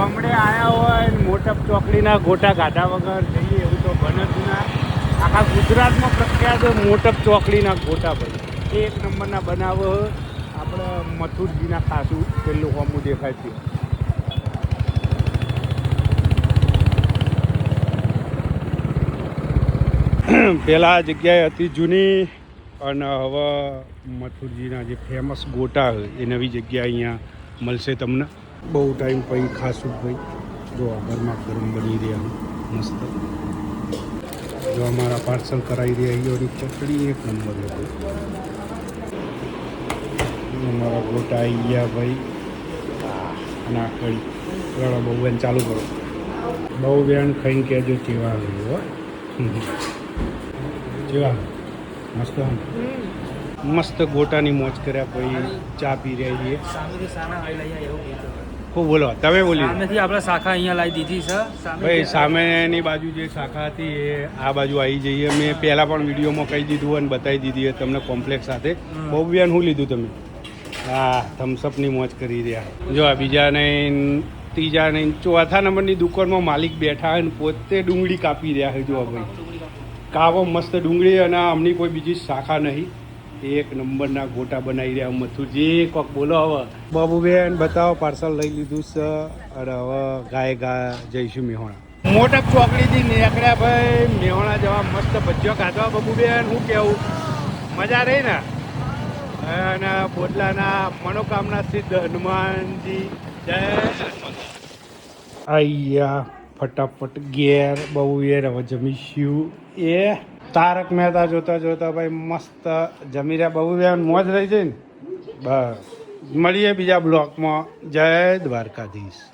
ગામડે આવ્યા હોય મોટપ ચોકડીના ગોટા ગાધા વગર જઈએ એવું તો બને જ ના. આખા ગુજરાતમાં પ્રખ્યાત મોટપ ચોકડીના ગોટા ભાઈ. એક નંબરના બનાવ આપણે મથુરજીના ખાસું, પેલું હોમું દેખાય છે. પહેલાં આ જગ્યાએ હતી જૂની અને હવે મથુરજીના જે ફેમસ ગોટા હોય એ નવી જગ્યા અહીંયા મળશે તમને. બહુ ટાઈમ પછી ખાસું ભાઈ જો આ ગરમા બની રહ્યા મસ્ત. જો અમારા પાર્સલ કરાવી રહ્યા અહીંયાની ચટણી એક નંબર હતો અમારા ગોટા આવી ગયા ભાઈ. અને કઈ ચાલો બહુ બેન ચાલુ કરો. બહુ બેન ખાઈને કહેજો જેવા હો. જેવા. મસ્ત હમ. મસ્ત ગોટાની મોજ કર્યા પછી ચા પી રહ્યા છીએ. ખૂબ બોલો તમે બોલી સામેથી આપણે શાખા અહીંયા લાવી દીધી છે. ભાઈ સામેની બાજુ જે શાખા હતી એ આ બાજુ આવી જઈએ. મેં પહેલાં પણ વિડીયોમાં કહી દીધું અને બતાવી દીધી તમને કોમ્પ્લેક્સ સાથે. બહુ બેન શું લીધું તમે? હા થમ્સઅપની મોજ કરી રહ્યા. જો આ બીજા ને ત્રીજા ને ચોથા નંબરની દુકાનમાં માલિક બેઠા અને પોતે ડુંગળી કાપી રહ્યા છે જો ભાઈ. કાવો મસ્ત ડુંગળી અને આમની કોઈ બીજી શાખા નહીં. એક નંબરના ગોટા બનાવી રહ્યા જે કોક બોલો હવે. બાબુબેન બતાવો પાર્સલ લઈ લીધું છે. અને હવે ગાય ગા જઈશું મેહોણા. મોટક ચોકડીથી નીકળ્યા ભાઈ. મેહોણા જવા મસ્ત ભજીયો ખાધવા બાબુબેન. હું કેવું? મજા રહી ને? અને બોટલાના મનોકામના સિદ્ધ હનુમાનજી જય. આયા ફટાફટ ઘેર બહુ એ હવે જમીશું. એ તારક મહેતા જોતા જોતા ભાઈ મસ્ત જમી રહ્યા. બહુ બેન મોજ રહી જાય ને? બસ. મળીએ બીજા બ્લોકમાં. જય દ્વારકાધીશ.